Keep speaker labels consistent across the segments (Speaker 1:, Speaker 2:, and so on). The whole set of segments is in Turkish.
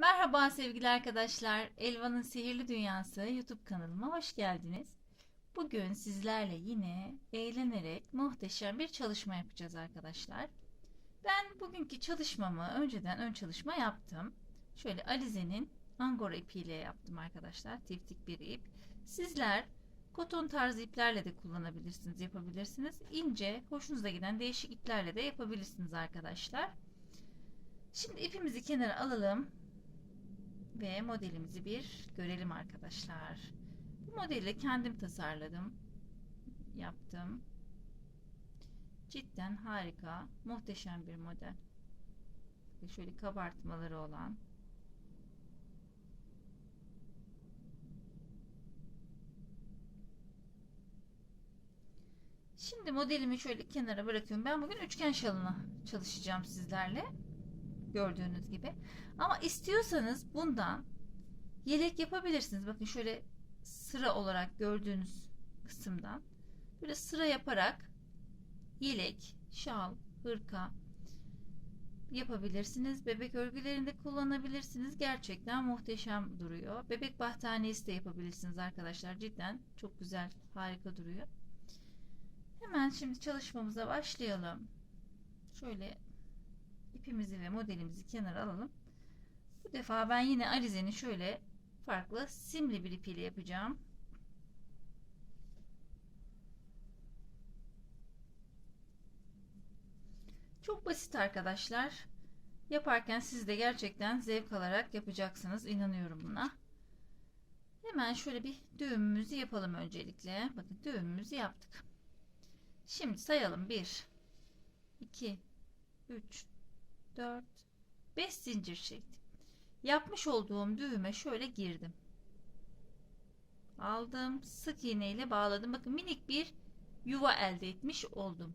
Speaker 1: Merhaba sevgili arkadaşlar. Elvan'ın Sihirli Dünyası YouTube kanalıma hoş geldiniz. Bugün sizlerle yine eğlenerek muhteşem bir çalışma yapacağız arkadaşlar. Ben bugünkü çalışmamı önceden ön çalışma yaptım. Şöyle Alize'nin Angora ipiyle yaptım arkadaşlar. Tiftik bir ip. Sizler koton tarzı iplerle de kullanabilirsiniz, yapabilirsiniz. İnce, hoşunuza giden değişik iplerle de yapabilirsiniz arkadaşlar. Şimdi ipimizi kenara alalım ve modelimizi bir görelim arkadaşlar. Bu modeli kendim tasarladım, yaptım. Cidden harika, muhteşem bir model. Şöyle kabartmaları olan. Şimdi modelimi şöyle kenara bırakıyorum. Ben bugün üçgen şalına çalışacağım sizlerle. Gördüğünüz gibi. Ama istiyorsanız bundan yelek yapabilirsiniz. Bakın şöyle sıra olarak gördüğünüz kısımdan böyle sıra yaparak yelek, şal, hırka yapabilirsiniz. Bebek örgülerinde kullanabilirsiniz. Gerçekten muhteşem duruyor. Bebek battaniyesi de yapabilirsiniz arkadaşlar. Cidden çok güzel, harika duruyor. Hemen şimdi çalışmamıza başlayalım. Şöyle ipimizi ve modelimizi kenara alalım. Bu defa ben yine Alize'nin şöyle farklı simli bir ipiyle yapacağım. Çok basit arkadaşlar. Yaparken siz de gerçekten zevk alarak yapacaksınız. İnanıyorum buna. Hemen şöyle bir düğümümüzü yapalım öncelikle. Bakın düğümümüzü yaptık. Şimdi sayalım. 1 2 3 4 5 zincir çektim. Yapmış olduğum düğüme şöyle girdim. Aldım. Sık iğne ile bağladım. Bakın minik bir yuva elde etmiş oldum.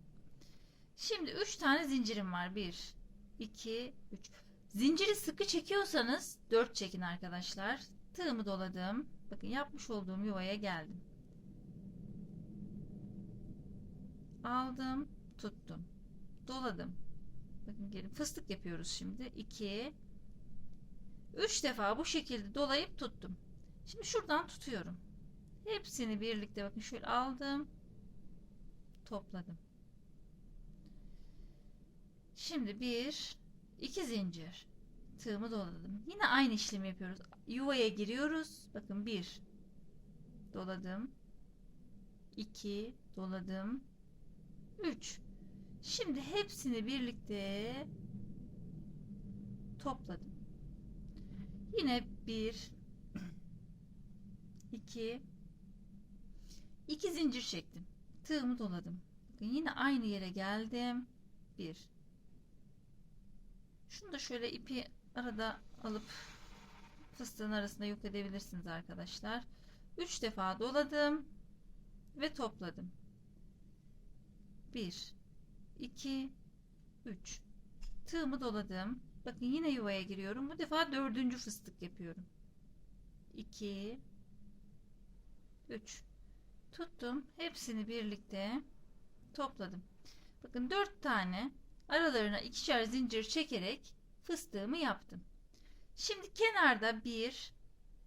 Speaker 1: Şimdi 3 tane zincirim var. 1 2 3 Zinciri sıkı çekiyorsanız 4 çekin arkadaşlar. Tığımı doladım. Bakın yapmış olduğum yuvaya geldim. Aldım, tuttum. Doladım. Bakın gelin fıstık yapıyoruz şimdi. 2 3 defa bu şekilde dolayıp tuttum. Şimdi şuradan tutuyorum. Hepsini birlikte bakın şöyle aldım. Topladım. Şimdi bir iki zincir tığımı doladım. Yine aynı işlemi yapıyoruz. Yuvaya giriyoruz. Bakın bir doladım. 2 doladım. 3 Şimdi hepsini birlikte topladım. Yine bir, iki, iki zincir çektim. Tığımı doladım. Bakın yine aynı yere geldim. Bir. Şunu da şöyle ipi arada alıp fıstığın arasında yok edebilirsiniz arkadaşlar. Üç defa doladım ve topladım. Bir, 2 3 tığımı doladım. Bakın yine yuvaya giriyorum. Bu defa dördüncü fıstık yapıyorum. 2 3 tuttum. Hepsini birlikte topladım. Bakın 4 tane aralarına ikişer zincir çekerek fıstığımı yaptım. Şimdi kenarda 1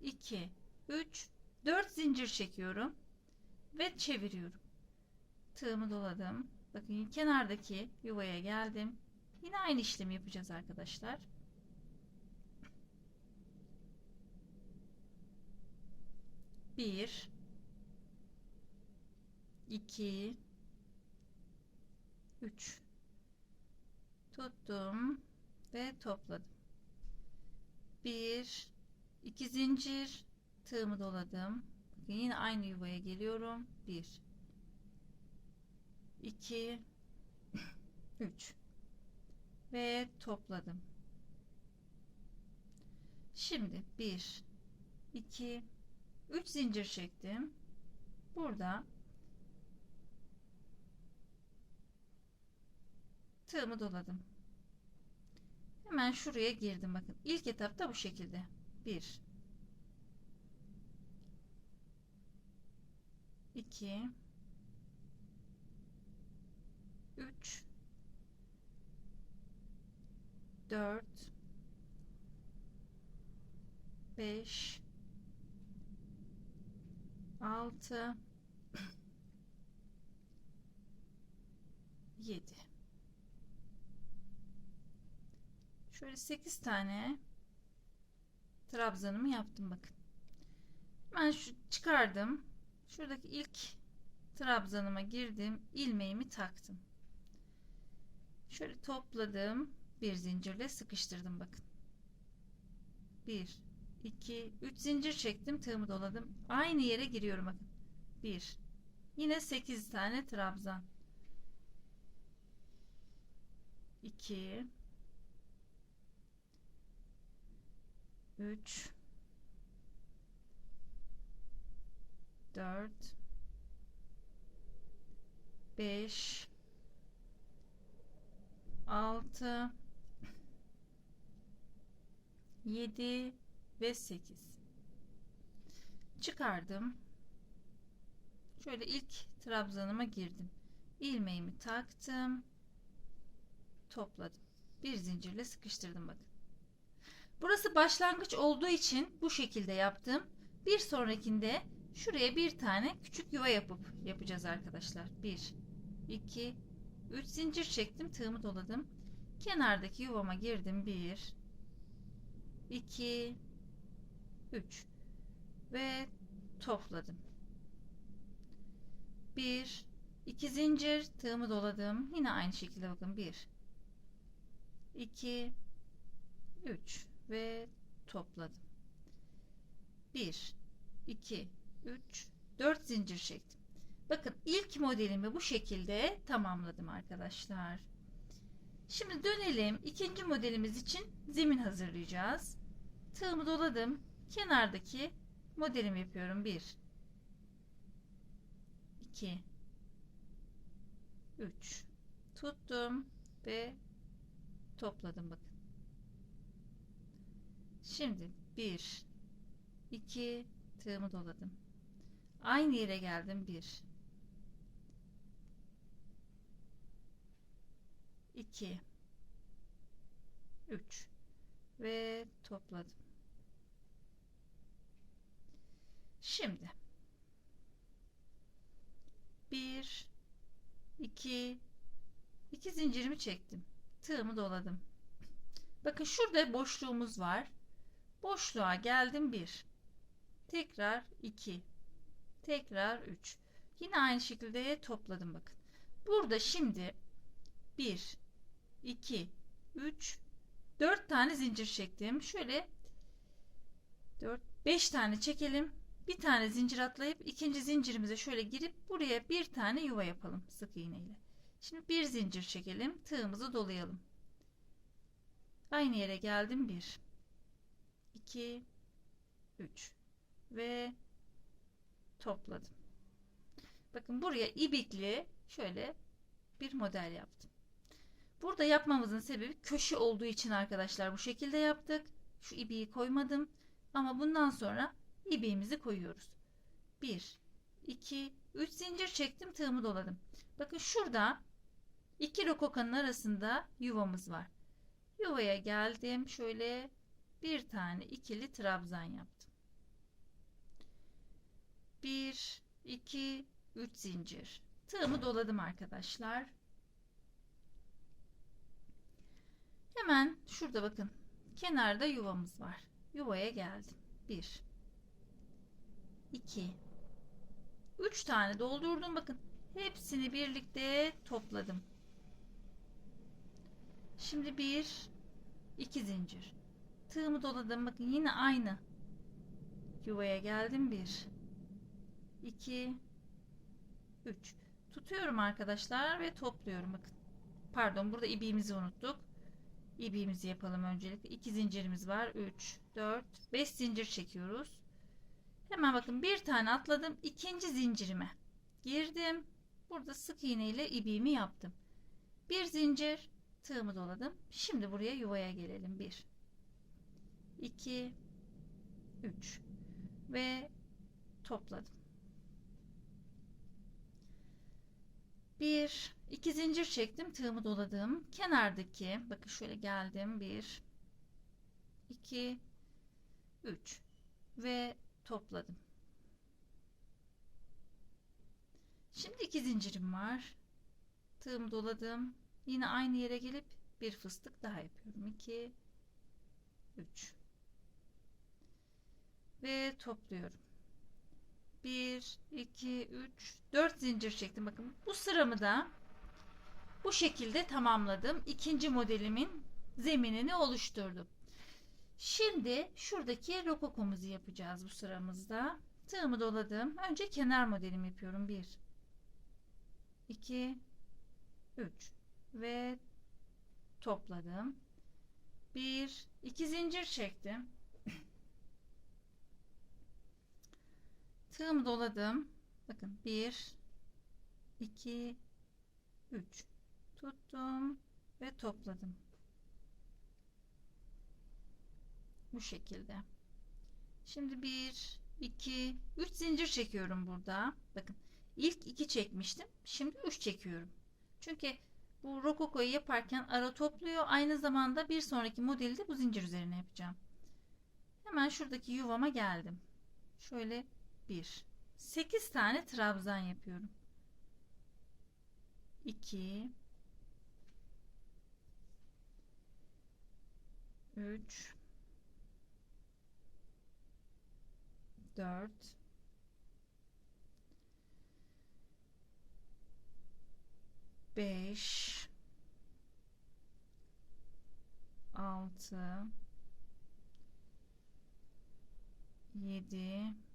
Speaker 1: 2 3 4 zincir çekiyorum ve çeviriyorum. Tığımı doladım Bakın kenardaki yuvaya geldim. Yine aynı işlemi yapacağız arkadaşlar. Bir, iki, üç. Tuttum ve topladım. Bir, iki zincir tığımı doladım. Bakın yine aynı yuvaya geliyorum. Bir, 2 3 ve topladım. Şimdi 1 2 3 zincir çektim. Burada tığımı doladım. Hemen şuraya girdim bakın. İlk etapta bu şekilde. 1 2 3 4 5 6 7 Şöyle 8 tane trabzanımı yaptım bakın. Ben şu çıkardım. Şuradaki ilk trabzanıma girdim. ilmeğimi taktım. Şöyle topladım. Bir zincirle sıkıştırdım bakın. 1 2 3 zincir çektim. Tığımı doladım. Aynı yere giriyorum bakın. 1 Yine 8 tane trabzan. 2 3 4 5 6 7 ve 8 çıkardım. Şöyle ilk trabzanıma girdim. İlmeğimi taktım. Topladım. Bir zincirle sıkıştırdım bakın. Burası başlangıç olduğu için bu şekilde yaptım. Bir sonrakinde şuraya bir tane küçük yuva yapıp yapacağız arkadaşlar. 1 2 3 zincir çektim tığımı doladım. Kenardaki yuvama girdim. 1 2 3 ve topladım. 1 2 zincir tığımı doladım. Yine aynı şekilde bakın. 1 2 3 ve topladım. 1 2 3 4 zincir çektim bakın ilk modelimi bu şekilde tamamladım arkadaşlar. Şimdi dönelim. İkinci modelimiz için zemin hazırlayacağız. Tığımı doladım. Kenardaki modelimi yapıyorum. 1 2 3 tuttum ve topladım bakın. Şimdi 1 2 tığımı doladım. Aynı yere geldim. 1 2 3 ve topladım. Şimdi. 1 2 2 zincirimi çektim. Tığımı doladım. Bakın şurada boşluğumuz var. Boşluğa geldim 1 tekrar 2 tekrar 3 yine aynı şekilde topladım bakın. Burada şimdi 1 2 3 4 tane zincir çektim. Şöyle 4 5 tane çekelim. Bir tane zincir atlayıp ikinci zincirimize şöyle girip buraya bir tane yuva yapalım sık iğne ile şimdi bir zincir çekelim tığımızı dolayalım. Aynı yere geldim. 1 2 3 ve topladım. Bakın buraya ibikli şöyle bir model yaptım burada yapmamızın sebebi köşe olduğu için arkadaşlar bu şekilde yaptık. Şu ibiği koymadım ama bundan sonra ibiğimizi koyuyoruz. 1 2 3 zincir çektim tığımı doladım. Bakın şurada iki rokokanın arasında yuvamız var. Yuvaya geldim şöyle bir tane ikili trabzan yaptım. 1 2 3 zincir. Tığımı doladım arkadaşlar hemen şurada bakın. Kenarda yuvamız var. Yuvaya geldim. 1 2 3 tane doldurdum bakın. Hepsini birlikte topladım. Şimdi 1 2 zincir. Tığımı doladım bakın yine aynı. Yuvaya geldim 1 2 3 tutuyorum arkadaşlar ve topluyorum bakın. Pardon burada ibiğimizi unuttuk ibiğimizi yapalım öncelikle. 2 zincirimiz var. 3 4 5 zincir çekiyoruz. Hemen bakın bir tane atladım. İkinci zincirime girdim. Burada sık iğne ile ibiğimi yaptım. Bir zincir tığımı doladım. Şimdi buraya yuvaya gelelim. 1 2 3 ve topladım. 1 2 zincir çektim, tığımı doladım. Kenardaki bakın şöyle geldim. 1 2 3 ve topladım. Şimdi iki zincirim var. Tığımı doladım. Yine aynı yere gelip bir fıstık daha yapıyorum. 2 3 ve topluyorum. 1 2 3 4 zincir çektim. Bakın bu sıramı da bu şekilde tamamladım. İkinci modelimin zeminini oluşturdum. Şimdi şuradaki rokokomuzu yapacağız bu sıramızda. Tığımı doladım. Önce kenar modelimi yapıyorum. 1 2 3 ve topladım. 1 2 zincir çektim. Tığımı doladım. Bakın 1 2 3 tuttum ve topladım. Bu şekilde. Şimdi 1 2 3 zincir çekiyorum burada. Bakın ilk 2 çekmiştim. Şimdi 3 çekiyorum. Çünkü bu rokokoyu yaparken ara topluyor. Aynı zamanda bir sonraki modeli de bu zincir üzerine yapacağım. Hemen şuradaki yuvama geldim. Şöyle 1 8 tane trabzan yapıyorum. 2 3 4 5 6 7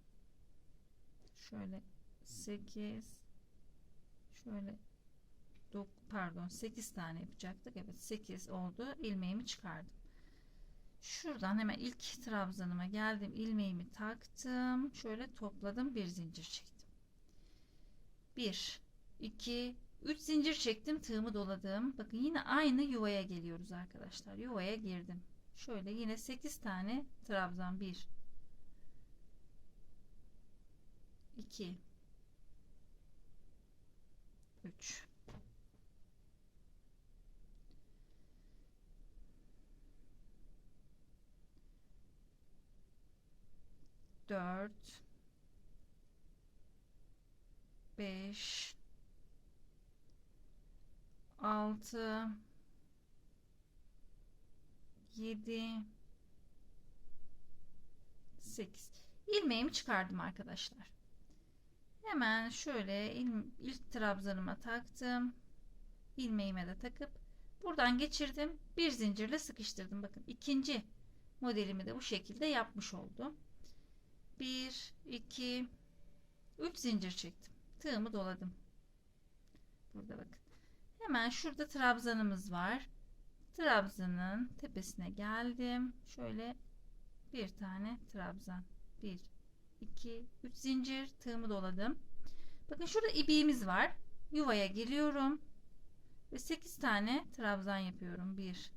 Speaker 1: şöyle 8 şöyle dok pardon 8 tane yapacaktık. Evet 8 oldu. ilmeğimi çıkardım. Şuradan hemen ilk trabzanıma geldim. ilmeğimi taktım. Şöyle topladım. Bir zincir çektim. 1 2 3 zincir çektim. Tığımı doladım. Bakın yine aynı yuvaya geliyoruz arkadaşlar. Yuvaya girdim. Şöyle yine 8 tane trabzan 1 2 3 4 5 6 7 8 ilmeğimi çıkardım arkadaşlar. Hemen şöyle ilk trabzanıma taktım. ilmeğime de takıp buradan geçirdim. Bir zincirle sıkıştırdım. Bakın ikinci modelimi de bu şekilde yapmış oldum. 1 2 3 zincir çektim. Tığımı doladım. Burada bakın. Hemen şurada trabzanımız var. Trabzanın tepesine geldim. Şöyle bir tane trabzan. 1 2 3 zincir tığımı doladım. Bakın şurada ibiğimiz var. Yuvaya giriyorum. Ve 8 tane trabzan yapıyorum. 1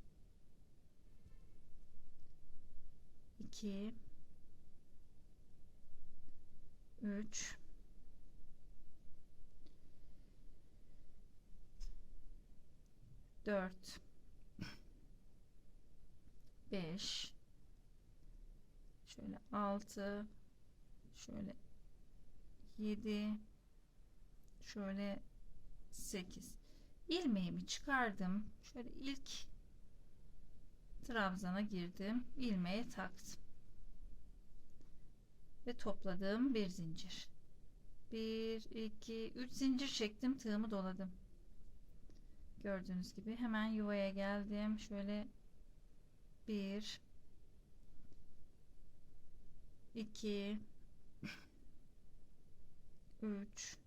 Speaker 1: 2 3 4 5 şöyle 6 şöyle 7 şöyle 8 ilmeğimi çıkardım. Şöyle ilk trabzana girdim. İlmeğe taktım. Ve topladığım bir zincir. 1 2 3 zincir çektim. Tığımı doladım. Gördüğünüz gibi hemen yuvaya geldim. Şöyle 1 2 3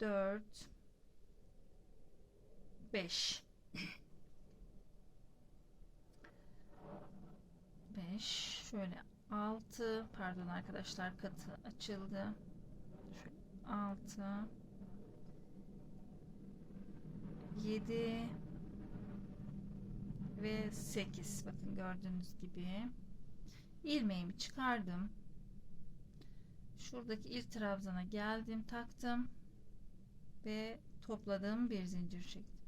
Speaker 1: 4 5 5 şöyle 6 pardon arkadaşlar katı açıldı. Şöyle 6 7 ve 8 bakın gördüğünüz gibi. İlmeğimi çıkardım şuradaki ilk trabzana geldim taktım ve topladığım bir zincir çektim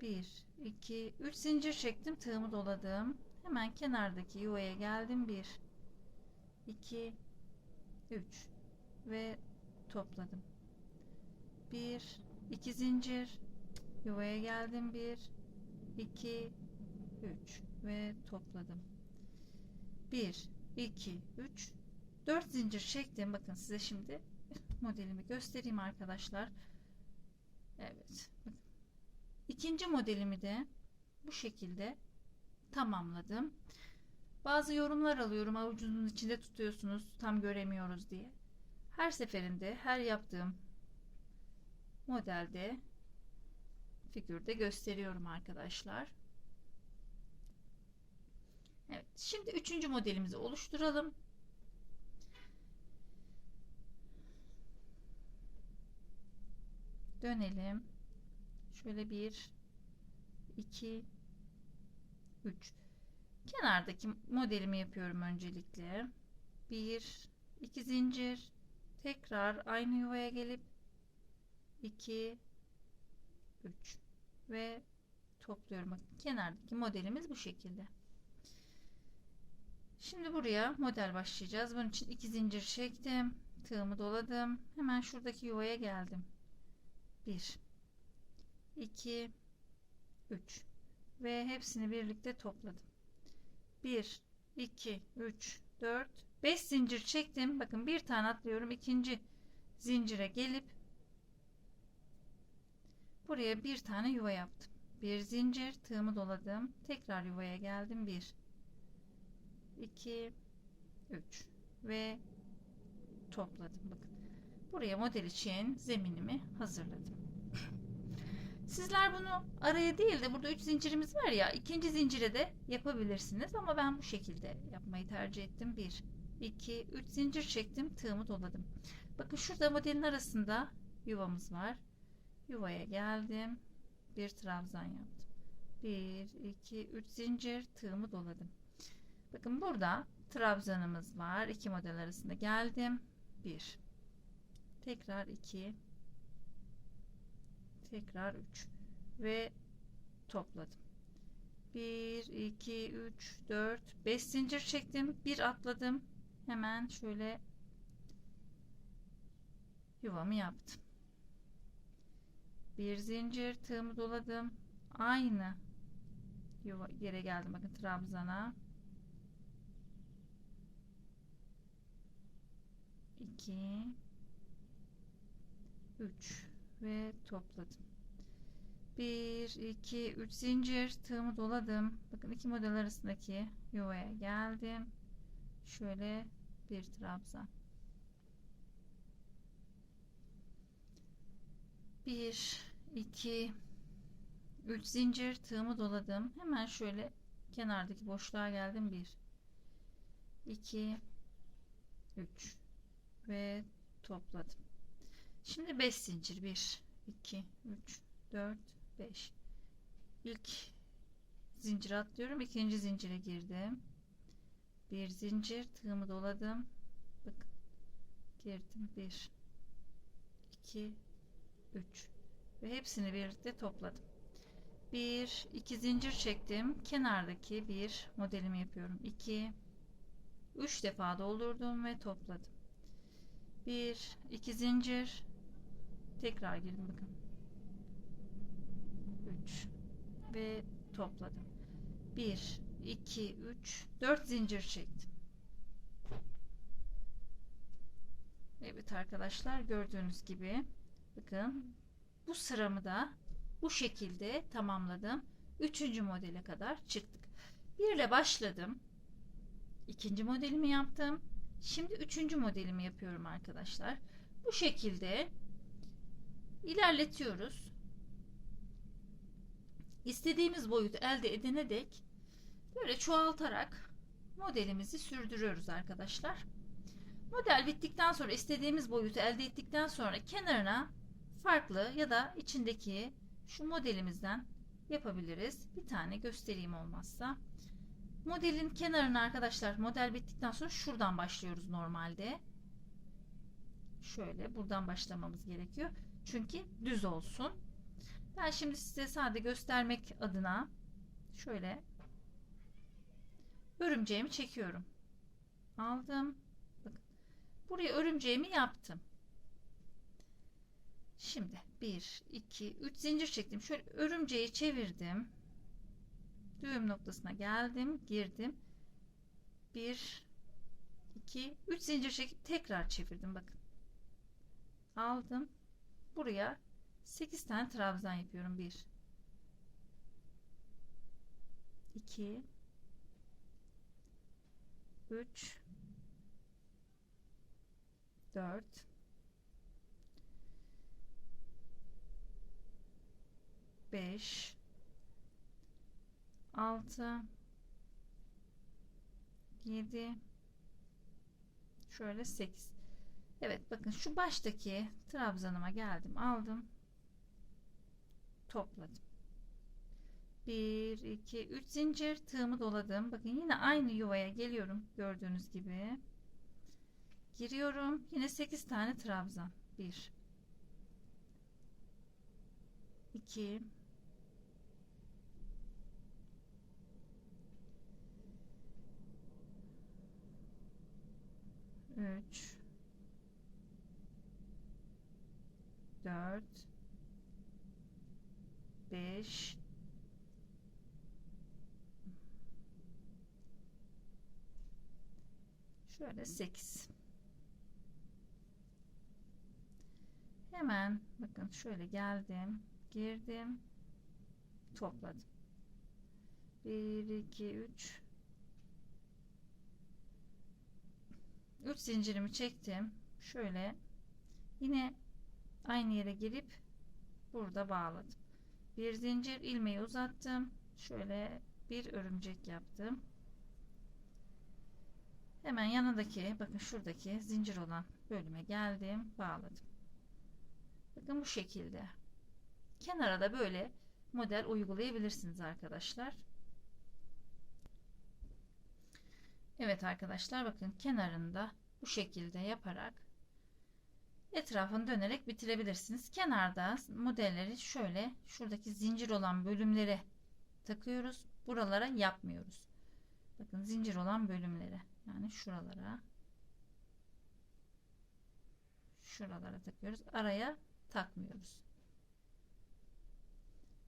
Speaker 1: 1 2 3 zincir çektim tığımı doladım Hemen kenardaki yuvaya geldim. 1 2 3 ve topladım. 1 2 zincir yuvaya geldim. 1 2 3 ve topladım. 1 2 3 4 zincir çektim. Bakın size şimdi modelimi göstereyim arkadaşlar. Evet. Bakın. İkinci modelimi de bu şekilde tamamladım. Bazı yorumlar alıyorum avucunuzun içinde tutuyorsunuz tam göremiyoruz diye. Her seferinde her yaptığım modelde figürde gösteriyorum arkadaşlar. Evet, şimdi üçüncü modelimizi oluşturalım. Dönelim. Şöyle bir, iki, üç. Kenardaki modelimi yapıyorum öncelikle. Bir, iki zincir. Tekrar aynı yuvaya gelip 2 3 ve topluyorum. Kenardaki modelimiz bu şekilde. Şimdi buraya model başlayacağız. Bunun için iki zincir çektim. Tığımı doladım. Hemen şuradaki yuvaya geldim. 1 2 3 ve hepsini birlikte topladım. 1 2 3 4 5 zincir çektim. Bakın bir tane atlıyorum. ikinci zincire gelip buraya bir tane yuva yaptım. Bir zincir tığımı doladım. Tekrar yuvaya geldim. 1 2 3 ve topladım. Bakın. Buraya model için zeminimi hazırladım. Sizler bunu araya değil de burada 3 zincirimiz var ya ikinci zincire de yapabilirsiniz ama ben bu şekilde yapmayı tercih ettim. 1 2 3 zincir çektim tığımı doladım. Bakın şurada modelin arasında yuvamız var. Yuvaya geldim. Bir trabzan yaptım. 1 2 3 zincir tığımı doladım. Bakın burada trabzanımız var. İki model arasında geldim. 1 tekrar 2 tekrar 3 ve topladım. 1 2 3 4 5 zincir çektim. Bir atladım. Hemen şöyle yuvamı yaptım. Bir zincir tığımı doladım. Aynı yuva yere geldim. Bakın trabzana. 2 3 ve topladım. 1 2 3 zincir tığımı doladım. Bakın iki model arasındaki yuvaya geldim. Şöyle bir trabzan. 1 2 3 zincir tığımı doladım. Hemen şöyle kenardaki boşluğa geldim. 1 2 3 ve topladım. Şimdi 5 zincir. 1 2 3 4 5 ilk zincir atlıyorum. İkinci zincire girdim. Bir zincir. Tığımı doladım. Bakın. Girdim. 1 2 3 ve hepsini birlikte topladım. 1 2 zincir çektim. Kenardaki bir modelimi yapıyorum. 2 3 defa doldurdum ve topladım. 1 2 zincir tekrar girdim bakın 3 ve topladım. 1 2 3 4 zincir çektim. Evet arkadaşlar gördüğünüz gibi bakın bu sıramı da bu şekilde tamamladım. Üçüncü modele kadar çıktık. Bir ile başladım. İkinci modelimi yaptım. Şimdi üçüncü modelimi yapıyorum arkadaşlar. Bu şekilde ilerletiyoruz. İstediğimiz boyutu elde edene dek böyle çoğaltarak modelimizi sürdürüyoruz arkadaşlar. Model bittikten sonra istediğimiz boyutu elde ettikten sonra kenarına farklı ya da içindeki şu modelimizden yapabiliriz. Bir tane göstereyim olmazsa. Modelin kenarına arkadaşlar model bittikten sonra şuradan başlıyoruz normalde. Şöyle buradan başlamamız gerekiyor. Çünkü düz olsun. Ben şimdi size sade göstermek adına şöyle örümceğimi çekiyorum. Aldım. Bakın. Buraya örümceğimi yaptım. Şimdi 1, 2, 3 zincir çektim. Şöyle örümceği çevirdim. Düğüm noktasına geldim. Girdim. 1, 2, 3 zincir çekip tekrar çevirdim. Bakın. Aldım. Buraya 8 tane trabzan yapıyorum. 1, 2, 3, 4, 5 6 7 şöyle 8 Evet bakın şu baştaki trabzanıma geldim aldım topladım. 1 2 3 zincir tığımı doladım. Bakın yine aynı yuvaya geliyorum gördüğünüz gibi. Giriyorum yine 8 tane trabzan. 1 2 3 4 5 şöyle 8 hemen bakın şöyle geldim girdim topladım. 1 2 3 3 zincirimi çektim. Şöyle yine aynı yere girip burada bağladım. Bir zincir ilmeği uzattım. Şöyle bir örümcek yaptım. Hemen yanındaki bakın şuradaki zincir olan bölüme geldim bağladım. Bakın bu şekilde. Kenara da böyle model uygulayabilirsiniz arkadaşlar. Evet arkadaşlar bakın kenarında bu şekilde yaparak etrafını dönerek bitirebilirsiniz. Kenarda modelleri şöyle şuradaki zincir olan bölümlere takıyoruz. Buralara yapmıyoruz. Bakın zincir olan bölümlere yani şuralara şuralara takıyoruz. Araya takmıyoruz.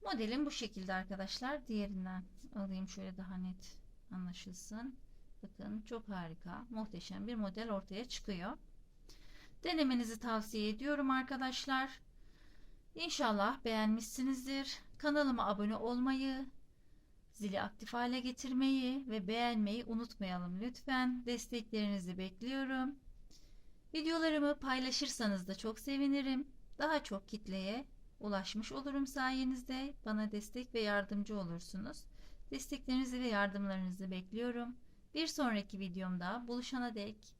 Speaker 1: Modelim bu şekilde arkadaşlar. Diğerinden alayım şöyle daha net anlaşılsın. Bakın çok harika, muhteşem bir model ortaya çıkıyor. Denemenizi tavsiye ediyorum arkadaşlar. İnşallah beğenmişsinizdir. Kanalıma abone olmayı, zili aktif hale getirmeyi ve beğenmeyi unutmayalım lütfen. Desteklerinizi bekliyorum. Videolarımı paylaşırsanız da çok sevinirim. Daha çok kitleye ulaşmış olurum sayenizde. Bana destek ve yardımcı olursunuz. Desteklerinizi ve yardımlarınızı bekliyorum. Bir sonraki videomda buluşana dek